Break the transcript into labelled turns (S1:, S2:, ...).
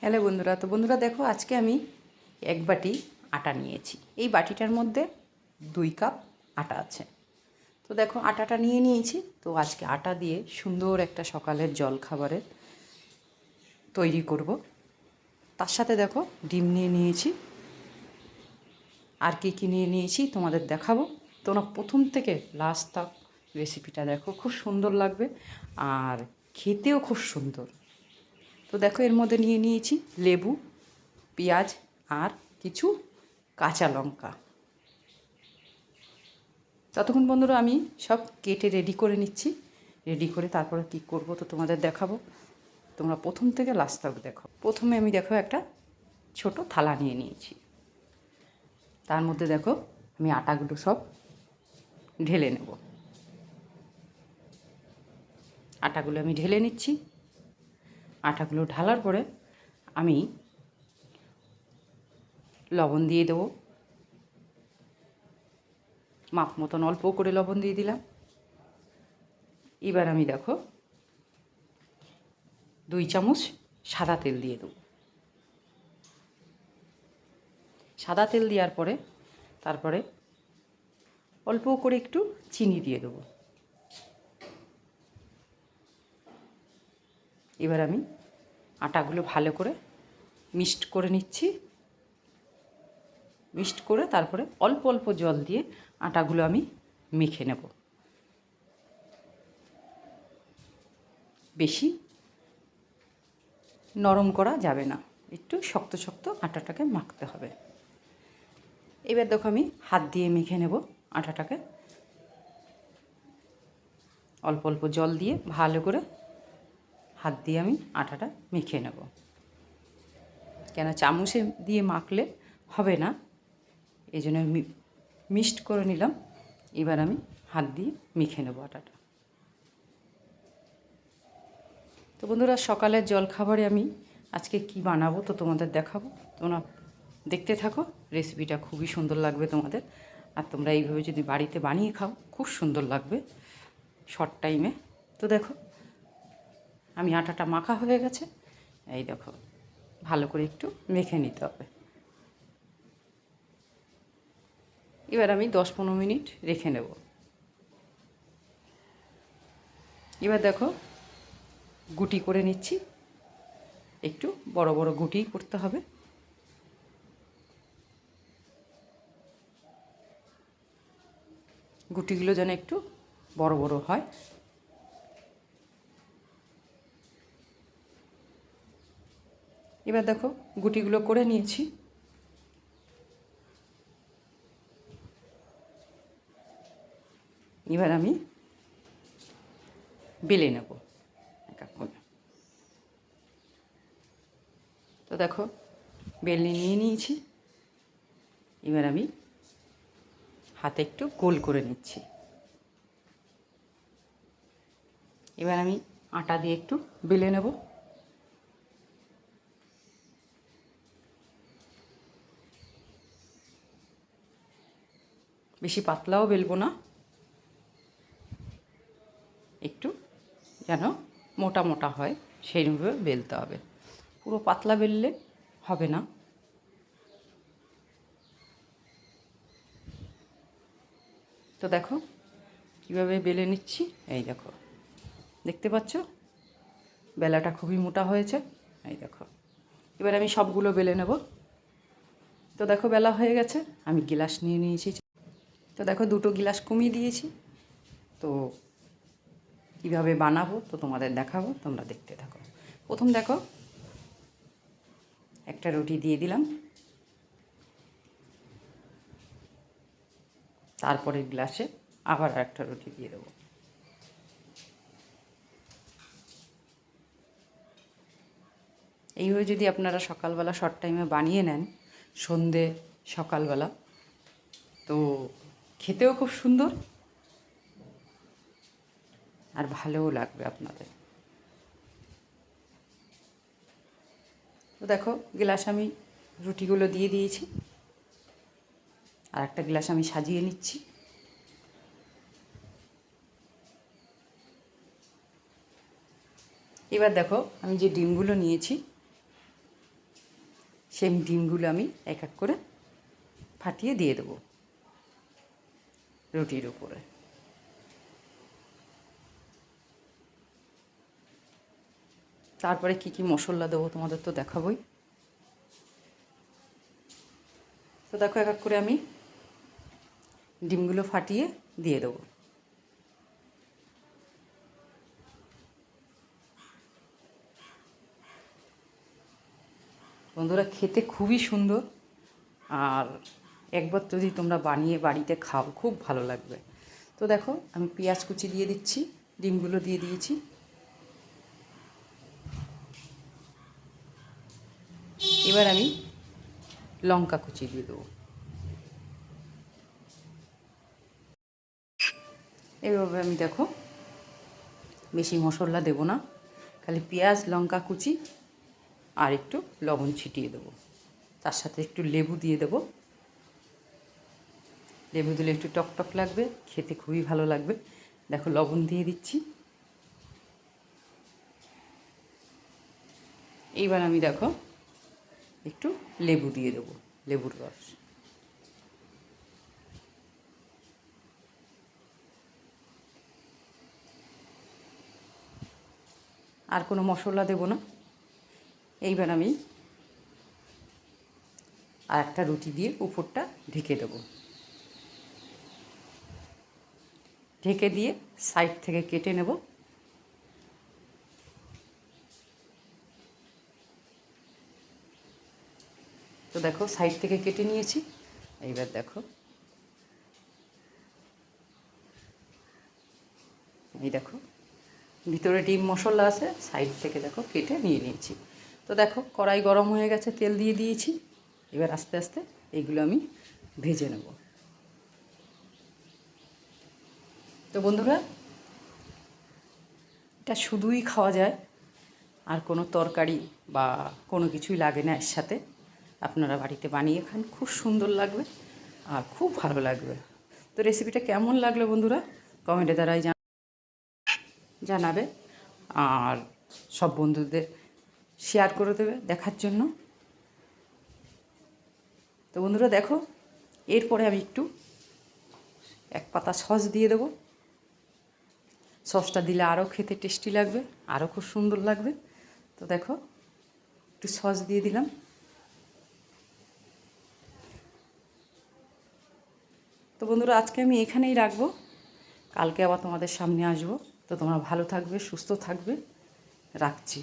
S1: Hello বন্ধুরা, তো বন্ধুরা দেখো, আজকে আমি এক বাটি আটা নিয়েছি। এই বাটিটার মধ্যে দুই কাপ আটা আছে। তো দেখো, আটাটা নিয়ে নিয়েছি। তো আজকে আটা দিয়ে সুন্দর একটা সকালের জল খাবারের তৈরি করব। তার সাথে দেখো, ডিম নিয়ে নিয়েছি। আর কী কী নিয়ে নিয়েছি তোমাদের দেখাবো। তোমরা প্রথম থেকে লাস্ট তক রেসিপিটা দেখো, খুব সুন্দর লাগবে। আর খেতেও খুব সুন্দর। তো দেখো এর মধ্যে নিয়ে নিয়েছি লেবু, পেঁয়াজ আর কিছু কাঁচা লঙ্কা। ততক্ষণ বন্ধুরা আমি সব কেটে রেডি করে নিচ্ছি। রেডি করে তারপরে কী করব তো তোমাদের দেখাবো। তোমরা প্রথম থেকে লাস্ট তক দেখো। প্রথমে আমি দেখো একটা ছোট থালা নিয়ে নিয়েছি। তার মধ্যে দেখো আমি আটাগুলো সব ঢেলে নেব। আটাগুলো আমি ঢেলে নিচ্ছি। আটাগুলো ঢালার পরে আমি লবণ দিয়ে দেবো। মাপ মতন অল্প করে লবণ দিয়ে দিলাম। এবার আমি দেখো দুই চামচ সাদা তেল দিয়ে দেবো। সাদা তেল দেওয়ার পরে তারপরে অল্প করে একটু চিনি দিয়ে দেবো। এবার আমি আটাগুলো ভালো করে মিক্সড করে নিচ্ছি। মিক্সড করে তারপরে অল্প অল্প জল দিয়ে আটাগুলো আমি মেখে নেব। বেশি নরম করা যাবে না, একটু শক্ত শক্ত আটাটাকে মাখতে হবে। এবার দেখো আমি হাত দিয়ে মেখে নেব আটাটাকে। অল্প অল্প জল দিয়ে ভালো করে হাত দিয়ে আমি আটাটা মেখে নেব। কেন চামচে দিয়ে মাখলে হবে না? এই জন্য মিক্সড করে নিলাম। এবার আমি হাত দিয়ে মেখে নেব আটাটা। তো বন্ধুরা, সকালের জল খাবারে আমি আজকে কি বানাবো তো তোমাদের দেখাবো। তোমরা দেখতে থাকো রেসিপিটা খুবই সুন্দর লাগবে তোমাদের। আর তোমরা এইভাবে যদি বাড়িতে বানিয়ে খাও, খুব সুন্দর লাগবে। শর্ট টাইমে তো দেখো আমি আটাটা মাখা হয়ে গেছে। এই দেখো, ভালো করে একটু মেখে নিতে হবে। এবার আমি দশ পনেরো মিনিট রেখে নেব। এবার দেখো, গুটি করে নিচ্ছি। একটু বড় বড় গুটি করতে হবে। গুটিগুলো যেন একটু বড় বড় হয়। এবার দেখো গুটিগুলো করে নিয়েছি। এবার আমি বেলে নেব তো দেখো বেলে নিয়ে নিয়েছি। এবার আমি হাতে একটু গোল করে নিচ্ছি। এবার আমি আটা দিয়ে একটু বেলে নেব। বেশি পাতলাও বেলবো না। একটু যেন মোটা মোটা হয়, সেইভাবে বেলতে হবে। পুরো পাতলা বেললে হবে না। তো দেখো, কীভাবে বেলে নিচ্ছি? এই দেখো। দেখতে পাচ্ছ? বেলাটা খুবই মোটা হয়েছে। এই দেখো। এবার আমি সবগুলো বেলে নেব। তো দেখো, বেলা হয়ে গেছে। আমি গিলাস নিয়ে নিয়েছি তো দেখো দুটো গিলাস কমিয়ে দিয়েছি। তো কীভাবে বানাবো তো তোমাদের দেখাবো, তোমরা দেখতে থাকো। প্রথম দেখো, একটা রুটি দিয়ে দিলাম। তারপরে গ্লাসে আবার একটা রুটি দিয়ে দেবো। এইভাবে যদি আপনারা সকালবেলা শর্ট টাইমে বানিয়ে নেন, সন্ধে সকালবেলা, তো খেতেও খুব সুন্দর আর ভালোও লাগবে আপনাদের। তো দেখো, গ্লাস আমি রুটিগুলো দিয়ে দিয়েছি। আর একটা গ্লাস আমি সাজিয়ে নিচ্ছি। এবার দেখো, আমি যে ডিমগুলো নিয়েছি, সেই ডিমগুলো আমি এক এক করে ফাটিয়ে দিয়ে দেবো। রুটির উপরে। তারপরে কি কি মশলা দেবো তোমাদের তো দেখাবই। তো দেখো, এক এক করে আমি ডিমগুলো ফাটিয়ে দিয়ে দেবো। বন্ধুরা, খেতে খুবই সুন্দর আর একবার যদি তোমরা বানিয়ে বাড়িতে খাও, খুব ভালো লাগবে। তো দেখো, আমি পেঁয়াজ কুচি দিয়ে দিচ্ছি, ডিমগুলো দিয়ে দিয়েছি। এবার আমি লঙ্কা কুচি দিয়ে দেবো। এভাবে আমি দেখো, বেশি মশলা দেবো না, খালি পেঁয়াজ, লঙ্কা কুচি আর একটু লবণ ছিটিয়ে দেবো। তার সাথে একটু লেবু দিয়ে দেবো। লেবু দিলে একটু টকটক লাগবে, খেতে খুবই ভালো লাগবে। দেখো, লবণ দিয়ে দিচ্ছি। এইবার আমি দেখো, একটু লেবু দিয়ে দেবো, লেবুর রস। আর কোনো মশলা দেব না। এইবার আমি আর একটা রুটি দিয়ে উপরটা ঢেকে দেবো। ঢেকে দিয়ে সাইড থেকে কেটে নেব। তো দেখো, সাইড থেকে কেটে নিয়েছি। এইবার দেখো। এই দেখো, ভিতরে ডিম মশলা আছে, সাইড থেকে দেখো কেটে নিয়ে নিয়েছি। তো দেখো, কড়াই গরম হয়ে গেছে, তেল দিয়ে দিয়েছি। এবার আস্তে আস্তে এইগুলো আমি ভেজে নেব। তো বন্ধুরা, এটা শুধুই খাওয়া যায়, আর কোনো তরকারি বা কোনো কিছুই লাগে না এর সাথে আপনারা বাড়িতে বানিয়ে খান, খুব সুন্দর লাগবে আর খুব ভালো লাগবে। তো রেসিপিটা কেমন লাগল বন্ধুরা? কমেন্টে দ্বারাই জান জানাবে আর সব বন্ধুদের শেয়ার করে দেবে দেখার জন্য। তো বন্ধুরা দেখো, এরপরে আমি একটু এক পাতা সস দিয়ে দেবো। সসটা দিলে আরও খেতে টেস্টি লাগবে আরও খুব সুন্দর লাগবে। তো দেখো, একটু সস দিয়ে দিলাম। তো বন্ধুরা, আজকে আমি এখানেই রাখব। কালকে আবার তোমাদের সামনে আসব। তো তোমরা ভালো থাকবে, সুস্থ থাকবে। রাখছি।